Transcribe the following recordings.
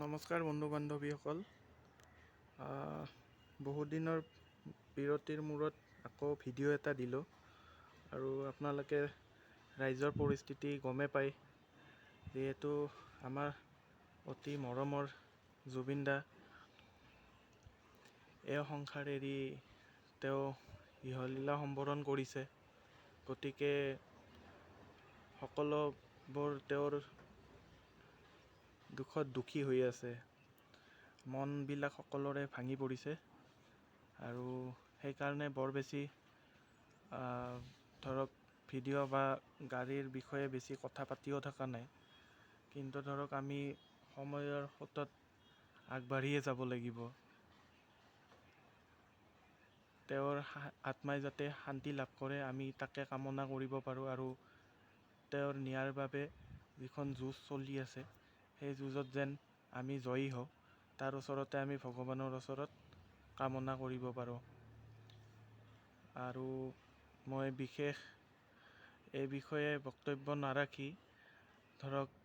নমস্কাৰ বন্ধু বান্ধৱীসকল। আহ, বহুত দিনৰ বিৰতিৰ মূৰত আকৌ ভিডিঅ' এটা দিলোঁ আৰু আপোনালোকে ৰাইজৰ পৰিস্থিতি গমেই পায় যিহেতু আমাৰ অতি মৰমৰ জুবিন দা এই সংসাৰ এৰি তেওঁ ইহলীলা সম্বৰণ কৰিছে। গতিকে সকলোবোৰ তেওঁৰ দুখত দুখী হৈ আছে। মনবিলাক সকলোৰে ভাঙি পৰিছে। আৰু সেইকাৰণে বৰ বেছি ধৰক ভিডিঅ' বা গাড়ীৰ বিষয়ে বেছি কথা পাতিও থকা নাই। কিন্তু ধৰক আমি সময়ৰ সোঁতত আগবাঢ়িয়ে যাব লাগিব। তেওঁৰ আত্মাই যাতে শান্তি লাভ কৰে আমি তাকে কামনা কৰিব পাৰোঁ। আৰু তেওঁৰ ন্যায়ৰ বাবে যিখন যুঁজ চলি আছে সেই যুঁজত যেন আমি জয়ী হওঁ তাৰ ওচৰতে আমি ভগৱানৰ ওচৰত কামনা কৰিব পাৰোঁ। আৰু মই বিশেষ এই বিষয়ে বক্তব্য নাৰাখি ধৰক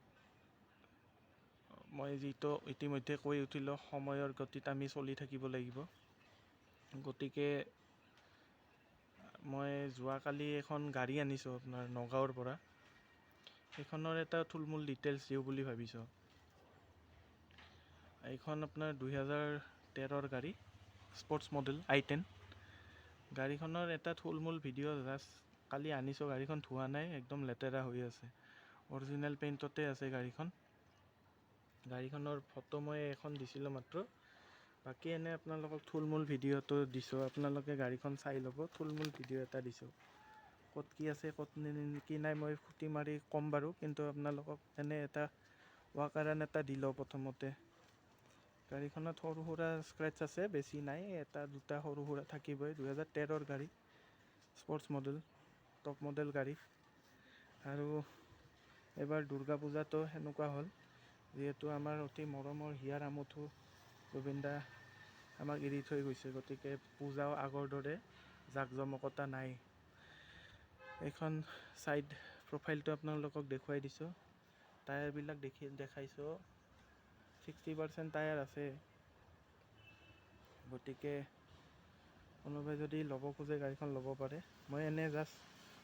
মই যিটো ইতিমধ্যে কৈ উঠিলোঁ সময়ৰ গতিত আমি চলি থাকিব লাগিব। গতিকে মই যোৱাকালি এখন গাড়ী আনিছোঁ আপোনাৰ নগাঁৱৰ পৰা। সেইখনৰ এটা থুলমূল ডিটেইলছ দিওঁ বুলি ভাবিছোঁ। এইখন আপোনাৰ দুহেজাৰ তেৰৰ গাড়ী স্পৰ্টছ মডেল আই টেন গাড়ীখনৰ এটা থুলমূল ভিডিঅ' জাষ্ট কালি আনিছোঁ, গাড়ীখন ধোৱা নাই, একদম লেতেৰা হৈ আছে। অৰিজিনেল পেইণ্টতে আছে গাড়ীখন। গাড়ীখনৰ ফটো মই এখন দিছিলোঁ মাত্ৰ। বাকী এনে আপোনালোকক থুলমূল ভিডিঅ'টো দিছোঁ। আপোনালোকে গাড়ীখন চাই ল'ব, থুলমূল ভিডিঅ' এটা দিছোঁ। ক'ত কি আছে, ক'ত কি নাই, মই খুটি মাৰি ক'ম বাৰু। কিন্তু আপোনালোকক এনে এটা ৱাকাৰান এটা দি লওঁ প্ৰথমতে। গাড়ীখনত সৰু সুৰা স্ক্ৰেচ আছে, বেছি নাই, এটা, দুটা সৰু সুৰা থাকিবই, দুহেজাৰ তেৰৰ গাড়ী স্পৰ্টছ মডেল টপ মডেল গাড়ী। আৰু এইবাৰ দুৰ্গা পূজাতো সেনেকুৱা হ'ল, যিহেতু আমাৰ অতি মৰমৰ হিয়াৰ আমঠু জুবিন দা আমাক এৰি থৈ গৈছে, গতিকে পূজাও আগৰ দৰে জাক জমকতা নাই এইখন ছাইড প্ৰফাইলটো আপোনালোকক দেখুৱাই দিছোঁ। টায়াৰবিলাক দেখি, দেখাইছোঁ। ছিক্সটি পাৰ্চেণ্ট টায়াৰ আছে। গতিকে কোনোবাই যদি ল'ব খোজে, গাড়ীখন ল'ব পাৰে। মই এনেই জাষ্ট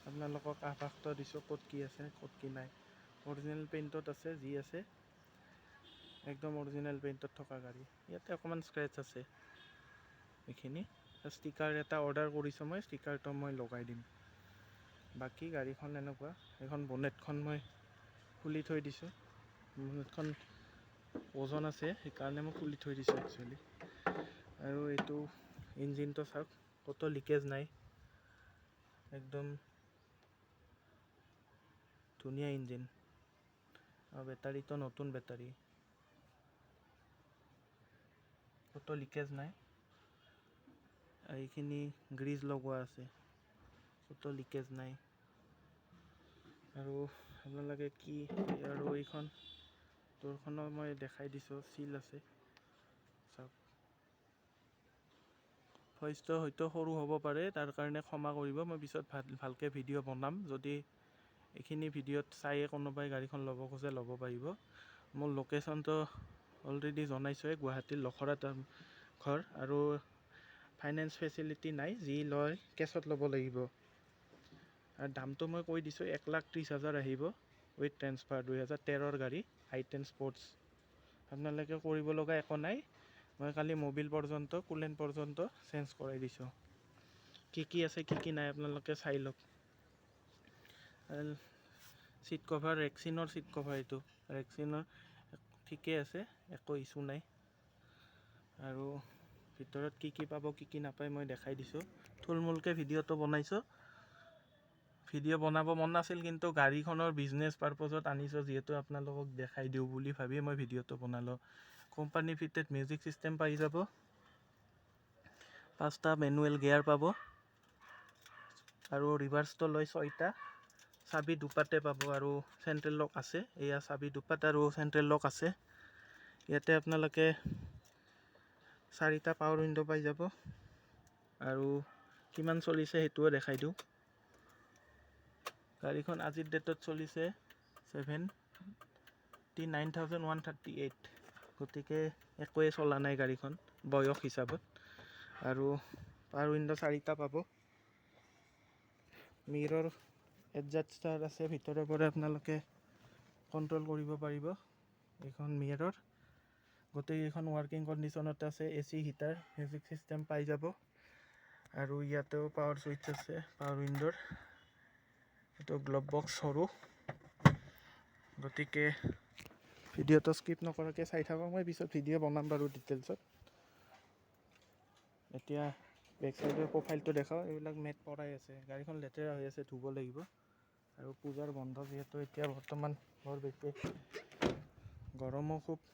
আপোনালোকক আভাসটো দিছোঁ, ক'ত কি আছে, ক'ত কি নাই। অৰিজিনেল পেইণ্টত আছে, যি আছে। একদম অৰিজিনেল পেইণ্টত থকা গাড়ী। ইয়াতে অকণমান স্ক্ৰেচ আছে। এইখিনি। ষ্টিকাৰ এটা অৰ্ডাৰ কৰিছোঁ মই ষ্টিকাৰটো মই লগাই দিম। বাকী গাড়ীখন এনেকুৱা। এইখন বনেটখন মই খুলি থৈ দিছোঁ। বনেটখন ওজন আছে, সেইকাৰণে মই খুলি থৈ দিছোঁ একচুৱেলি আৰু এইটো ইঞ্জিনটো চাওক, ক'তো লিকেজ নাই। একদম ধুনীয়া ইঞ্জিন। আৰু বেটাৰীটো নতুন বেটাৰী। ক'তো লিকেজ নাই। এইখিনি গ্ৰীজ লগোৱা আছে। ক'তো লিকেজ নাই। আৰু আপোনালোকে কি আৰু এইখন দোৰখনো মই দেখাই দিছোঁ চিল আছে। চাওক। ভইচটো হয়তো সৰু হ'ব পাৰে তাৰ কাৰণে ক্ষমা কৰিব। মই পিছত ভাল ভালকৈ ভিডিঅ' বনাম। যদি এইখিনি ভিডিঅ'ত চায়ে কোনোবাই গাড়ীখন ল'ব খোজে ল'ব পাৰিব। মোৰ লোকেশ্যনটো অলৰেডি জনাইছোঁৱে গুৱাহাটীৰ লখৰাত ঘৰ। আৰু ফাইনেন্স ফেচিলিটি নাই যি লয় কেছত ল'ব লাগিব। আৰু দামটো মই কৈ দিছোঁ এক লাখ ত্ৰিছ হাজাৰ আহিব। উইথ ট্ৰেন্সফাৰ দুহেজাৰ তেৰৰ গাড়ী। আই টেন স্পৰ্টছ আপোনালোকে কৰিব লগা একো নাই। মই কালি মবিল পৰ্যন্ত, কুলেন পৰ্যন্ত চেঞ্জ কৰাই দিছোঁ। কি কি আছে, কি কি নাই আপোনালোকে চাই লওক। চিট কভাৰ ৰেক্সিনৰ চিট কভাৰ এইটো। ৰেক্সিনৰ ঠিকেই আছে, একো ইছ্যু নাই। আৰু ভিতৰত কি কি পাব, কি কি নাপায় মই দেখাই দিছোঁ। থুলমূলকৈ ভিডিঅ'টো বনাইছোঁ। ভিডিঅ' বনাব মন নাছিল, কিন্তু গাড়ীখনৰ বিজনেছ পাৰপজত আনিছোঁ, যিহেতু আপোনালোকক দেখাই দিওঁ বুলি ভাবি মই ভিডিঅ'টো বনালোঁ। কোম্পানী ফিটেড মিউজিক ছিষ্টেম পাই যাব। পাঁচটা মেনুৱেল গিয়াৰ পাব। আৰু ৰিভাৰ্চটো লৈ ছয়টা। চাবি দুপাতে পাব আৰু চেণ্ট্ৰেল লক আছে। এয়া চাবি দুপাত আৰু চেণ্ট্ৰেল লক আছে। ইয়াতে আপোনালোকে চাৰিটা পাৱাৰ উইণ্ড' পাই যাব। আৰু কিমান চলিছে সেইটোও দেখাই দিওঁ। গাড়ীখন আজিৰ ডেটত চলিছে seventy nine thousand one thirty eight. গতিকে একোৱে চলা নাই গাড়ীখন, বয়স হিচাপত। আৰু পাৱাৰ উইণ্ড' চাৰিটা পাব। মিৰৰ এডজাষ্টাৰ আছে, ভিতৰৰ পৰা আপোনালোকে কণ্ট্ৰল কৰিব পাৰিব। এইখন মিৰৰ। গোটেইকেইখন ৱৰ্কিং কণ্ডিশ্যনতে আছে A C heater, music system পাই যাব। আৰু ইয়াতেও পাৱাৰ ছুইচ আছে, পাৱাৰ উইণ্ড'ৰ। এইটো গ্লভ বক্স সৰু গতিকে ভিডিঅ'টো স্কিপ নকৰাকৈ চাই থাকক, মই পিছত ভিডিঅ' বনাম বাৰু ডিটেইলছত এতিয়া বেক চাইডৰ প্ৰফাইলটো দেখাওঁ, এইবিলাক মেট পৰাই আছে। গাড়ীখন লেতেৰা হৈ আছে, ধুব লাগিব। আৰু পূজাৰ বন্ধ যিহেতু, এতিয়া বৰ্তমান বৰ বেছি গৰমো খুব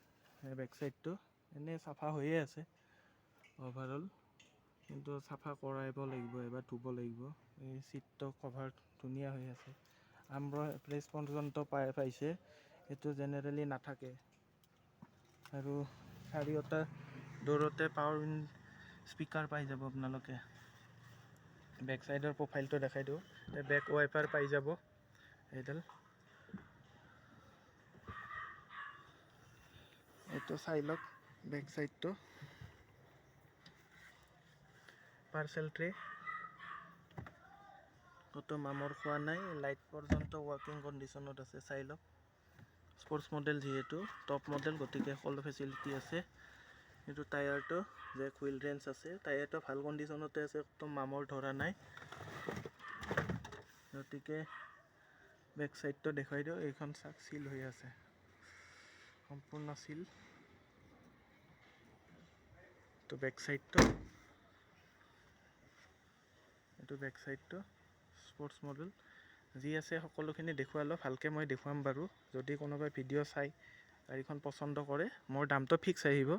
বেক চাইডটো এনেই চাফা হৈয়ে আছে। অভাৰঅল কিন্তু চাফা কৰাইব লাগিব, এবাৰ ধুব লাগিব। এই চিটটো কভাৰ ধুনীয়া হৈ আছে। আম্ৰ প্লেচ পৰ্যন্ত পাই পাইছে। সেইটো জেনেৰেলি নাথাকে। আৰু চাৰিওটা দৌৰতে পাৱাৰ স্পীকাৰ পাই যাব আপোনালোকে। বেক চাইডৰ প্ৰফাইলটো দেখাই দিওঁ। বেক ৱাইপাৰ পাই যাব এইডাল। এইটো চাই লওক বেক চাইডটো পাৰ্চেল ট্ৰে ক'তো মামৰ খোৱা নাই লাইট পৰ্যন্ত ৱৰ্কিং কণ্ডিশ্যনত আছে, চাই লওক। স্পৰ্টছ মডেল যিহেতু টপ মডেল গতিকে সকলো ফেচিলিটি আছে। কিন্তু টায়াৰটো যে হুইল ৰেঞ্চ আছে টায়াৰটো ভালো কণ্ডিশ্যনতে আছে একদম মামৰ ধৰা নাই। গতিকে বেক চাইডটো দেখুৱাই দিওঁ, এইখন চাক চিল হৈ আছে। সম্পূৰ্ণ চিল এইটো বেক চাইডটো এইটো বেক চাইডটো স্পৰ্টছ মডেল যি আছে সকলোখিনি দেখুৱালোঁ ভালকৈ মই দেখুৱাম বাৰু। যদি কোনোবাই ভিডিঅ' চাই গাড়ীখন পচন্দ কৰে, মোৰ দামটো ফিক্স আহিব।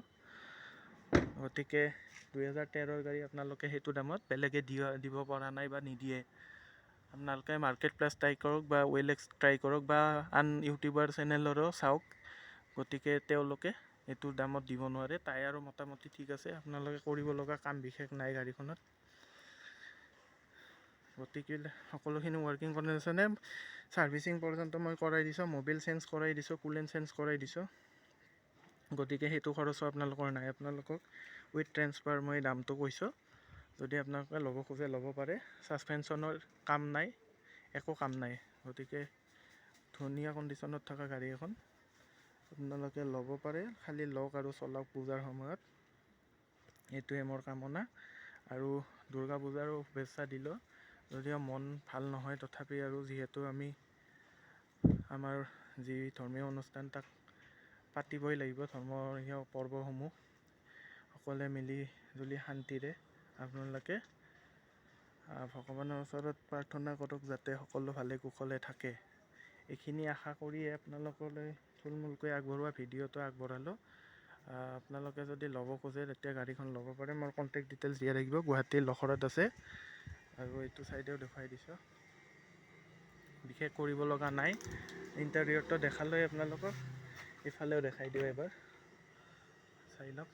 গতিকে দুহেজাৰ তেৰৰ গাড়ী আপোনালোকে সেইটো দামত বেলেগে দিয়া, দিব পৰা নাই বা নিদিয়ে। আপোনালোকে মাৰ্কেট প্লাছ ট্ৰাই কৰক বা ৱেল এক্স ট্ৰাই কৰক বা আন ইউটিউবাৰ চেনেলৰো চাওক। গতিকে তেওঁলোকে এইটো দামত দিব নোৱাৰে। টায়াৰো মোটামুটি ঠিক আছে। আপোনালোকে কৰিব লগা কাম বিশেষ নাই গাড়ীখনত। গতিকে সকলোখিনি ৱৰ্কিং কণ্ডিশ্যনে ছাৰ্ভিচিং পৰ্যন্ত মই কৰাই দিছোঁ ম'বিল চেঞ্জ কৰাই দিছোঁ কুলেণ্ট চেঞ্জ কৰাই দিছোঁ। গতিকে সেইটো খৰচো আপোনালোকৰ নাই। আপোনালোকক উইথ ট্ৰেন্সফাৰ মই দামটো কৈছোঁ। যদি আপোনালোকে ল'ব খোজে ল'ব পাৰে। ছাছপেনশ্যনৰ কাম নাই একো কাম নাই। গতিকে ধুনীয়া কণ্ডিশ্যনত থকা গাড়ী এখন আপোনালোকে ল'ব পাৰে। খালি লওক আৰু চলাওক পূজাৰ সময়ত। এইটোৱে মোৰ কামনা। আৰু দুৰ্গা পূজাৰো শুভেচ্ছা দিলোঁ। যদিও মন ভাল নহয় তথাপি আৰু যিহেতু আমি আমাৰ যি ধৰ্মীয় অনুষ্ঠান তাক পাতিবই লাগিব ধৰ্মীয় পৰ্বসমূহ সকলোৱে মিলি জুলি শান্তিৰে আপোনালোকে ভগৱানৰ ওচৰত প্ৰাৰ্থনা কৰক যাতে সকলো ভালে কুশলে থাকে। এইখিনি আশা কৰিয়ে আপোনালোকলৈ থুলমূলকৈ আগবঢ়োৱা ভিডিঅ'টো আগবঢ়ালোঁ। আপোনালোকে যদি ল'ব খোজে তেতিয়া গাড়ীখন ল'ব পাৰে। মোৰ কণ্টেক্ট ডিটেইলছ দিয়া থাকিব। গুৱাহাটীৰ লখৰাত আছে। আৰু এইটো চাইডেও দেখুৱাই দিছোঁ। বিশেষ কৰিব লগা নাই। ইণ্টাৰিয়ৰটো দেখালৈ আপোনালোকক এইফালেও দেখাই দিওঁ এবাৰ। চাই লওক।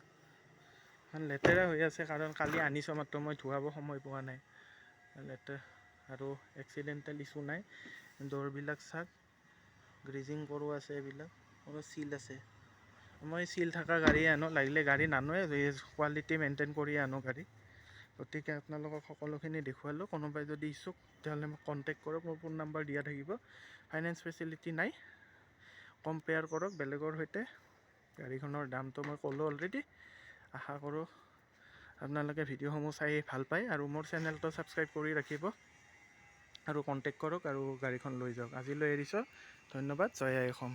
এখন লেতেৰা হৈ আছে, কাৰণ কালি আনিছোঁ মাত্ৰ, মই ধুৱাব সময় পোৱা নাই। লেতেৰা আৰু এক্সিডেণ্টেল ইছ্যু নাই। দৌৰবিলাক চাওক গ্ৰিজিং কৰোৱা আছে এইবিলাক কোনো চিল আছে। মই চিল থকা গাড়ীয়ে আনো, লাগিলে গাড়ী নানোৱে কোৱালিটি মেইনটেইন কৰিয়ে আনো গাড়ী। গতিকে আপোনালোকক সকলোখিনি দেখুৱালোঁ। কোনোবাই যদি ইচ্ছুক তেতিয়াহ'লে মোক কণ্টেক্ট কৰক মোৰ ফোন নাম্বাৰ দিয়া থাকিব। ফাইনেন্স ফেচিলিটি নাই। কম্পেয়াৰ কৰক বেলেগৰ সৈতে। গাড়ীখনৰ দামটো মই ক'লোঁ অলৰেডি আশা কৰোঁ আপোনালোকে ভিডিঅ'সমূহ চাই ভাল পায় আৰু মোৰ চেনেলটো ছাবস্ক্ৰাইব কৰি ৰাখিব আৰু কণ্টেক্ট কৰক আৰু গাড়ীখন লৈ যাওক। আজিলৈ এৰিছোঁ। ধন্যবাদ। জয় আই অসম।